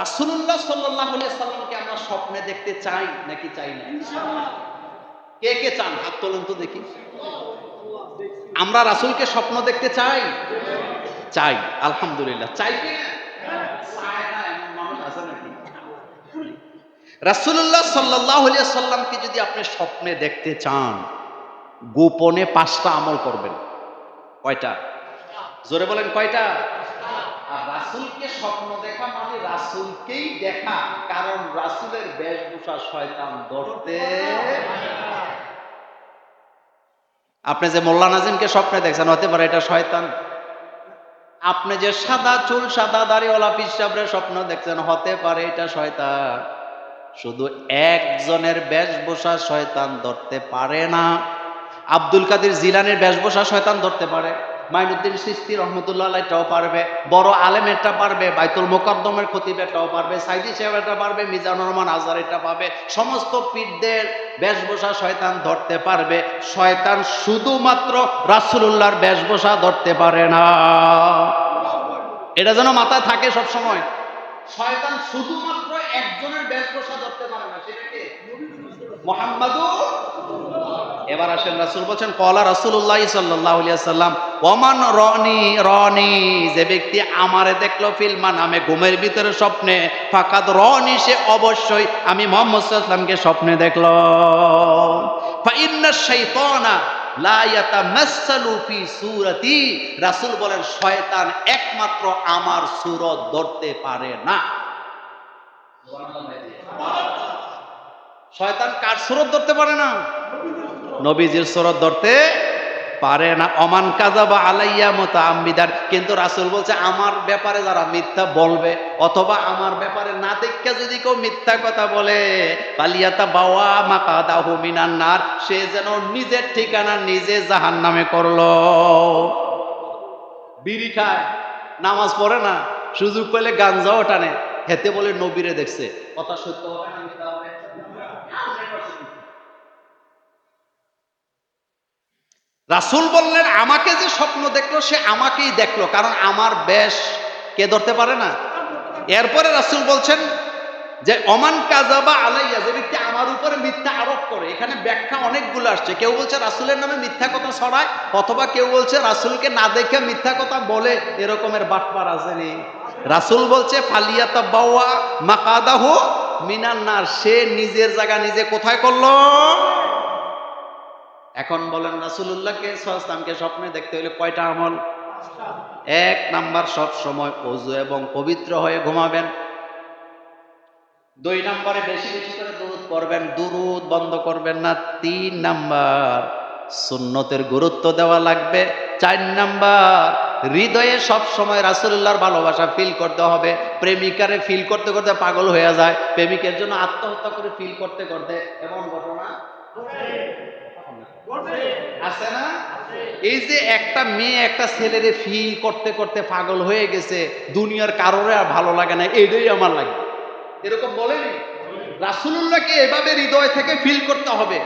রাসুল্লাহ সাল্লাহ সাল্লামকে আমরা স্বপ্নে দেখতে চাই নাকি চাই না? কে কে চান? হাত তোলেন তো দেখি। আমরা রাসুলকে স্বপ্ন দেখতে চাই? চাই আলহামদুলিল্লাহ। চাই রাসুল্লাহ সাল্লাহ সাল্লামকে যদি আপনি স্বপ্নে দেখতে চান গোপনে পাঁচটা আমল করবেন। কয়টা? জোরে বলেন কয়টা? আর রাসুলকে স্বপ্ন দেখা মানে রাসুলকেই দেখা, কারণ রাসুলের বেশভূষা শয়তান ধরতে। আপনি যে মোল্লা নাজিমকে স্বপ্নে দেখছেন, হতে পারে এটা শয়তান। আপনি যে সাদা চুল, সাদা দাড়িওয়ালা পিসাবরের স্বপ্ন দেখছেন, হতে পারে এটা শয়তান। শুধু একজনের বেশভূষা শয়তান ধরতে পারে না। আব্দুল কাদের জিলানের বেশভূষা শয়তান ধরতে পারে। মাইনুদ্দিন সিস্তি রহমতুল্লাহ এটাও পারবে, বড় আলেম এটা পারবে, বাইতুল মোকদ্দমের খতিব এটাও পারবে, সাইদি সাহেব এটা পারবে, মিজানুর রহমান আজার এটা পাবে, সমস্ত পীরদের বেশভূষা শয়তান ধরতে পারবে, শয়তান শুধুমাত্র রাসুলুল্লাহর বেশভূষা ধরতে পারে না। এটা যেন মাথায় থাকে সব সময় শয়তান শুধুমাত্র একজনের বেশভূষা ধরতে পারে না সেটা কে? মোহাম্মদু এবার আসেন রাসূল বলছেন কলা রাসূলুল্লাহ সাল্লাল্লাহু আলাইহি সাল্লাম ওমান রনি রনি যে ব্যক্তি আমারে দেখল ফিল্মা নামে ঘুমের ভিতরে স্বপ্নে ফাকাদ রনি সে অবশ্যই আমি মোহাম্মদ সাল্লামকে স্বপ্নে দেখল। ফা ইন্না রাসূল বলেন, শয়তান একমাত্র আমার সুরত ধরতে পারে না। শয়তান কার সুরত ধরতে পারে না? নবীজির সুরত ধরতে পারে না। অমান কাজা বা আলাইয়া মতো আম্বিদার কিন্তু রাসুল বলছে, আমার ব্যাপারে যারা মিথ্যা বলবে অথবা আমার ব্যাপারে না দেখে যদি কেউ মিথ্যা কথা বলে পালিয়াতা বাওয়া মাকা দাহু মিনান্নার সে যেন নিজের ঠিকানা নিজে জাহান নামে করল। বিড়ি খায়, নামাজ পড়ে না, সুযোগ পেলে গাঞ্জাও টানে। হেতে বলে নবীরে দেখছে। কথা সত্য হবে না মিথ্যা হবে রাসুল বললেন, আমাকে যে স্বপ্ন দেখল, সে আমাকেই দেখল, কারণ আমার বেশ কে ধরতে পারে না? এরপরে রাসুল বলছেন যে অমান কাজাবা আলাইয়া, যে ব্যক্তি আমার উপরে মিথ্যা আরোপ করে, এখানে ব্যাখ্যা অনেকগুলো আসছে। কেউ বলছে রাসুলের নামে মিথ্যা কথা ছড়ায়, অথবা কেউ বলছে রাসুলকে না দেখে মিথ্যা কথা বলে, এরকমের বাটপার আসেনি রাসুল বলছে ফালিয়াতা বাওয়া মাকাদাহ মিনান্নার সে নিজের জায়গা নিজে কোথায় করল? এখন বলেন রাসুল্লাহকে সাল্লামকে স্বপ্নে দেখতে হলে কয়টা আমল? এক নাম্বার, সব সময় অজু এবং পবিত্র হয়ে ঘুমাবেন। দুই নাম্বারে বেশি বেশি করে দুরুদ করবেন দুরুদ বন্ধ করবেন না। তিন নাম্বার, সুন্নতের গুরুত্ব দেওয়া লাগবে। চার নাম্বার, হৃদয়ে সব সময় রাসুল্লাহর ভালোবাসা ফিল করতে হবে। প্রেমিকারে ফিল করতে করতে পাগল হয়ে যায়। প্রেমিকের জন্য আত্মহত্যা করে ফিল করতে করতে এমন ঘটনা আছে না? এই যে একটা মেয়ে একটা ছেলেরে ফি করতে করতে পাগল হয়ে গেছে, দুনিয়ার কারোরে আর ভালো লাগে না এটাই আমার লাগে। এরকম বলেনি রাসুলুল্লাহকে এভাবে হৃদয় থেকে ফিল করতে হবে।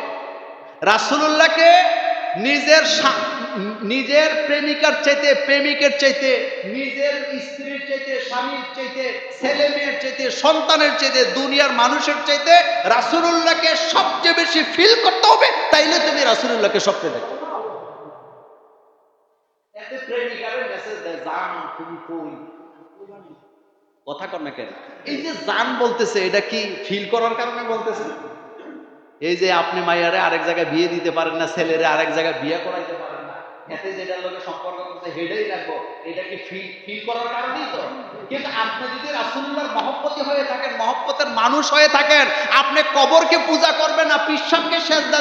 রাসুলুল্লাহকে নিজের নিজের প্রেমিকার চাইতে, প্রেমিকের চাইতে, নিজের স্ত্রীর চাইতে, স্বামীর চাইতে, ছেলে মেয়ের চাইতে, সন্তানের চাইতে, দুনিয়ার মানুষের চাইতে রাসুলুল্লাহকে সবচেয়ে বেশি ফিল করতে হবে, তাইলে তুমি রাসুলুল্লাহকে স্বপ্নে দেখো। কথা কর না কেন? এই যে জান বলতেছে, এটা কি ফিল করার কারণে বলতেছে? এই যে আপনি মাইয়ারে আরেক জায়গায় বিয়ে দিতে পারেন না, ছেলেরে আরেক জায়গায় বিয়ে করাইতে পারেন না ফিল করার আপনি হয়ে মানুষ হয়ে থাকেন, আপনি কবরকে পূজা করবেন না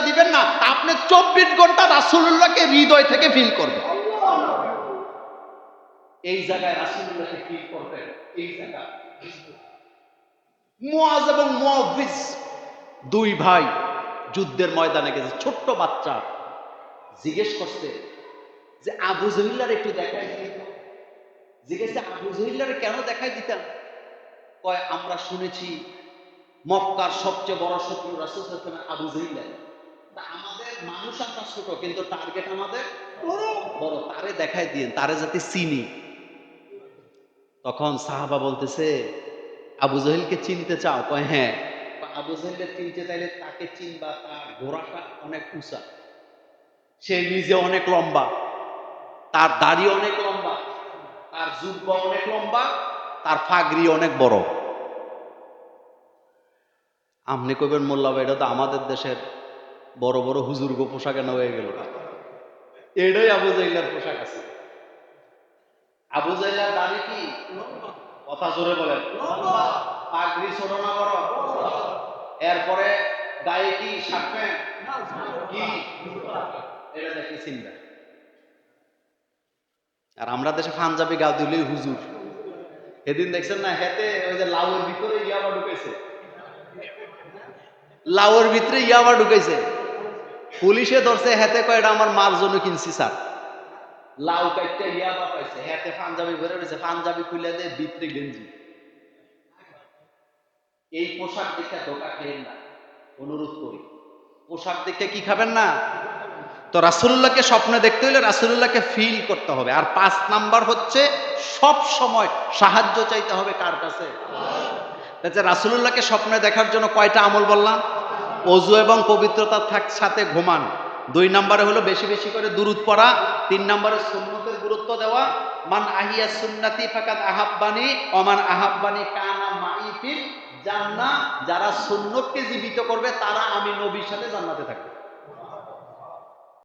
দিবেন না, আপনি চব্বিশ ঘণ্টা রাসুল্লাহকে হৃদয় থেকে ফিল করবেন। এই জায়গায় রাসুল্লাহকে ফিল করবেন, এই জায়গা। মুয়াজ এবং দুই ভাই যুদ্ধের ময়দানে গেছে, ছোট্ট বাচ্চা। জিজ্ঞেস করছে যে, আবু জহিল্লার একটু দেখাই জিজ্ঞেস, আবু জহিল্লারে কেন দেখাই দিতাম কয়, আমরা শুনেছি মক্কার সবচেয়ে বড় শত্রু রাসুল আবু জহিল্লা। তা আমাদের মানুষ আমরা ছোট, কিন্তু টার্গেট আমাদের বড়। বড়, তারে দেখাই দিন তারে যাতে চিনি। তখন সাহাবা বলতেছে, আবু জাহেলকে চিনতে চাও? কয় হ্যাঁ। আবু জাহেলকে চিনতে চাইলে তাকে চিনবা, তার গোড়াটা অনেক উঁচা। সে নিজে অনেক লম্বা। তার দাড়ি অনেক লম্বা। তার জুব্বা অনেক লম্বা। তার ফাগরি অনেক বড়। আপনি কইবেন, মোল্লা ভাই, এটা তো আমাদের দেশের বড় বড় হুজুর্গ পোশাক এনে হয়ে গেল। এটাই আবু জাইলার পোশাক আছে। আবু জাইলার দাড়ি কি? কথা জোরে বলেন। পাগড়ি ছোট না বড়? এরপরে গায়ে কি শার্ট কি? এটা দেখি চিন্তা আর আমরা দেশে পাঞ্জাবি গাও দিলেই হুজুর। এদিন দেখছেন না হেতে ওই যে লাউয়ের ভিতরে ইয়াবা ঢুকেছে। লাউয়ের ভিতরে ইয়াবা ঢুকেছে। পুলিশে ধরছে হেতে কয় আমার মার জন্য কিনছি, স্যার? লাউ কাটতে ইয়াবা পাইছে। হেতে পাঞ্জাবি ভরে রয়েছে পাঞ্জাবি খুলে দেয় ভিতরে গেঞ্জি। এই পোশাক দেখে ধোকা খেয়েন না। অনুরোধ করি। পোশাক দেখে কি খাবেন না? তো রাসুল্লাহকে স্বপ্নে দেখতে হলে রাসুল্লাহকে ফিল করতে হবে। আর পাঁচ নাম্বার হচ্ছে, সব সময় সাহায্য চাইতে হবে কার কাছে? তাতে রাসুল্লাহকে স্বপ্নে দেখার জন্য কয়টা আমল বললাম? অজু এবং পবিত্রতার থাক- সাথে ঘুমান। দুই নম্বরে হলো বেশি বেশি করে দুরুদ পড়া। তিন নম্বরে সুন্নতের গুরুত্ব দেওয়া। মান আহিয়া সুন্নাতি ফাকাত আহাব্বানি অমান আহাব্বানি কানা মাইফিল জান্না যারা সুন্নতকে জীবিত করবে তারা আমি নবীর সাথে জান্নাতে থাকবে।